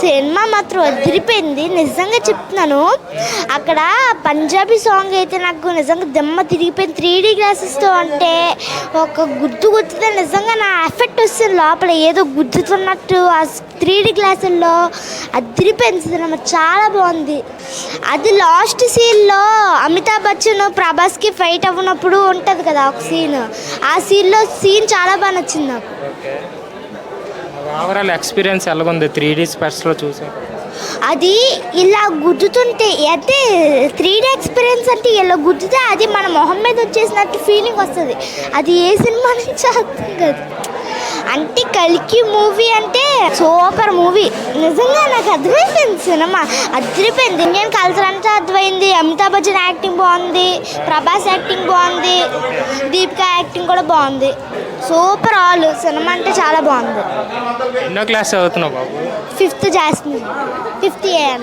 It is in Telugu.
సినిమా మాత్రం వదిలిపోయింది నిజంగా చెప్తున్నాను. అక్కడ పంజాబీ సాంగ్ అయితే నాకు నిజంగా దెమ్మ తిరిగిపోయింది. త్రీ డీ గ్లాసెస్తో అంటే ఒక గుర్తు గుర్తుతే నిజంగా నా ఎఫెక్ట్ వస్తుంది లోపల ఏదో గుర్తుతున్నట్టు ఆ త్రీ డీ గ్లాసుల్లో అదిరిపోయింది సినిమా. చాలా బాగుంది. అది లాస్ట్ సీన్లో అమితాబ్ బచ్చన్ ప్రభాస్కి ఫైట్ అవ్వనప్పుడు ఉంటుంది కదా ఒక సీన్ ఆ సీన్లో సీన్ చాలా బాగా నచ్చింది నాకు. ఓవరాల్ ఎక్స్పీరియన్స్ ఎలాగుంది? త్రీ డీ స్పెషల్ చూసి? అది ఇలా గుద్దుతుంటే అయితే త్రీ డీ ఎక్స్పీరియన్స్ అంటే ఇలా గుద్దితే అది మన మొహం మీద వచ్చేసినట్టు ఫీలింగ్ వస్తుంది. అది ఏ సినిమా నుంచి అర్థం కాదు. అంటే కలికి మూవీ అంటే సూపర్ మూవీ. నిజంగా నాకు అర్థమైపోయింది సినిమా. అదిరిపోయింది. ఇండియన్ కల్చర్ అంతా అర్థమైంది అమితాబ్ బచ్చన్ యాక్టింగ్ బాగుంది ప్రభాస్ యాక్టింగ్ బాగుంది దీపికా యాక్టింగ్ కూడా బాగుంది. సూపర్ ఆల్ సినిమా అంటే చాలా బాగుంది. ఎన్నో క్లాస్ చదువుతున్నావు బాబు? Fifth Jasmine fifth AM.